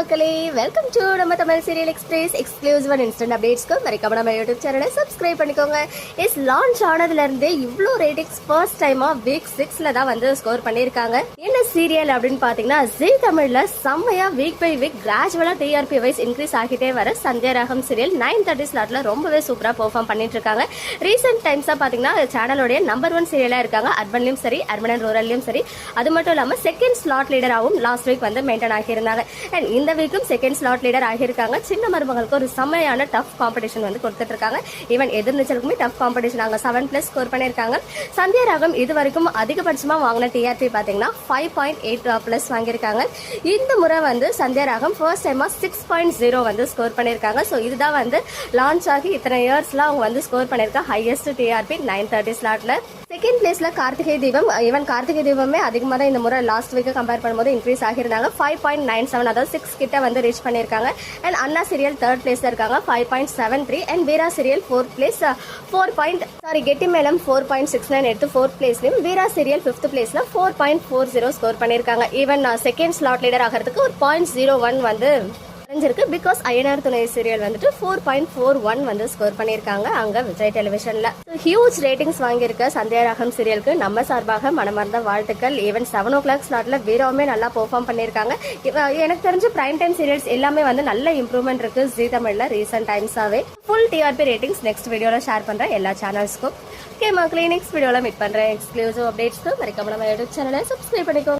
மக்களே welcome to நம்ம Tamil serial express exclusive and instant அப்டேட்ஸ்க்கு மறக்காம நம்ம யூடியூப் சேனலை சப்ஸ்கிரைப் பண்ணிக்கோங்க. இஸ் லான்ச் ஆனதுல இருந்தே இவ்வளோ ரேட்டிங்ஸ் ஃபர்ஸ்ட் டைமா வீக் சிக்ஸ்ல தான் வந்து ஸ்கோர் பண்ணியிருக்காங்க. சீரியல் அப்படின்னு பாத்தீங்கன்னா ஜி தமிழ்ல செம்மையா வீக் பை வீக் கிராஜுவலா டிஆர்பி வைஸ் இன்க்ரீஸ் ஆகிட்டே வர சந்தியா ராகம் சீரியல் நைன் தேர்ட்டி ஸ்லாட்ல ரொம்பவே சூப்பரா பெர்ஃபார்ம் பண்ணிட்டு இருக்காங்க. ரீசெண்ட் டைம்ஸாக பாத்தீங்கன்னா சேனலோடைய நம்பர் ஒன் சீரியலா இருக்காங்க. அர்பன்லயும் சரி அர்பன் அண்ட் ரூரல்லையும் சரி. அது மட்டும் இல்லாம செகண்ட் ஸ்லாட் லீடராகவும் லாஸ்ட் வீக் வந்து மெயின்டைன் ஆகியிருந்தாங்க. அண்ட் இந்த வீக்கும் செகண்ட் ஸ்லாட் லீடர் ஆகியிருக்காங்க. சின்ன மருமகளுக்கு ஒரு செம்மையான டஃப் காம்படிஷன் வந்து கொடுத்துட்டு இருக்காங்க. ஈவன் எதிர்நீச்சலுக்குமே டஃப் காம்படிஷன் அங்க செவன் பிளஸ் ஸ்கோர் பண்ணியிருக்காங்க. சந்தியா ராகம் இது வரைக்கும் அதிகபட்சமா வாங்கின டிஆர்பி பாத்தீங்கன்னா ஃபைவ் பாயிண்ட் எயிட் ப்ளஸ் வாங்கியிருக்காங்க. இந்த முறை வந்து சந்தியா ராகம் ஃபர்ஸ்ட் டைமாக சிக்ஸ் பாயிண்ட் ஜீரோ வந்து ஸ்கோர் பண்ணியிருக்காங்க. ஸோ இதுதான் வந்து லான்ச் ஆகி இத்தனை இயர்ஸ்லாம் அவங்க வந்து ஸ்கோர் பண்ணியிருக்க ஹையஸ்ட் டிஆர்பி நைன் தேர்ட்டி ஸ்லாட்ல செகண்ட் பிளேஸில் கார்த்திகை தீபம் ஈவன் கார்த்திகை தீபமே அதிகமாக தான் இந்த முறை லாஸ்ட் வீக் கம்பேர் பண்ணும்போது இன்க்ரீஸ் ஆகியிருந்தாங்க. ஃபைவ் பாயிண்ட் நைன் செவன் அதாவது சிக்ஸ் கிட்ட வந்து ரீச் பண்ணியிருக்காங்க. அண்ட் அண்ணா சீரியல் தேர்ட் பிளேஸில் இருக்காங்க five point seven three and Veera serial fourth place four point sorry Getti Melam four point six nine எடுத்து fourth பிளேஸ்லையும் வீரா சீரியல் ஃபிஃப்த் பிளேஸில் four point four zero score score பண்ணியிருக்காங்க even second slot leader ஆகிறதுக்கு ஒரு point zero one வந்து குறைஞ்சிருக்கு because Ayyanar Thunai serial வந்துட்டு four point four one வந்து ஸ்கோர் பண்ணியிருக்காங்க அங்க விஜய் டெலிவிஷன்ல ஹியூஜ் ரேட்டிங்ஸ் வாங்கியிருக்க சந்தியா ராகம் சீரியலுக்கு நம்ம சார்பாக மனமார்ந்த வாழ்த்துக்கள். ஈவன் செவன் ஓ கிளாக் ஸ்லாட்ல வீராவுமே நல்லா பெர்ஃபார்ம் பண்ணியிருக்காங்க எனக்கு தெரிஞ்சு பிரைம் டைம் சீரியல்ஸ் எல்லாமே வந்து நல்ல இம்ப்ரூவ்மெண்ட் இருக்கு. ஜி தமிழ்ல ரீசெண்ட் டைம்ஸாவே ஃபுல் டிஆர்பி ரேட்டிங்ஸ் நெக்ஸ்ட் வீடியோல ஷேர் பண்றேன் எல்லா சேனல்ஸ்க்கும் ஓகே மக்களே நெக்ஸ்ட் வீடியோல மீட் பண்ணுறேன் எக்ஸ்க்ளூசிவ் அப்டேட்ஸ்க்கு மறக்காம நம்ம யூடியூப் சேனலை சப்ஸ்கிரைப் பண்ணிக்கோங்க.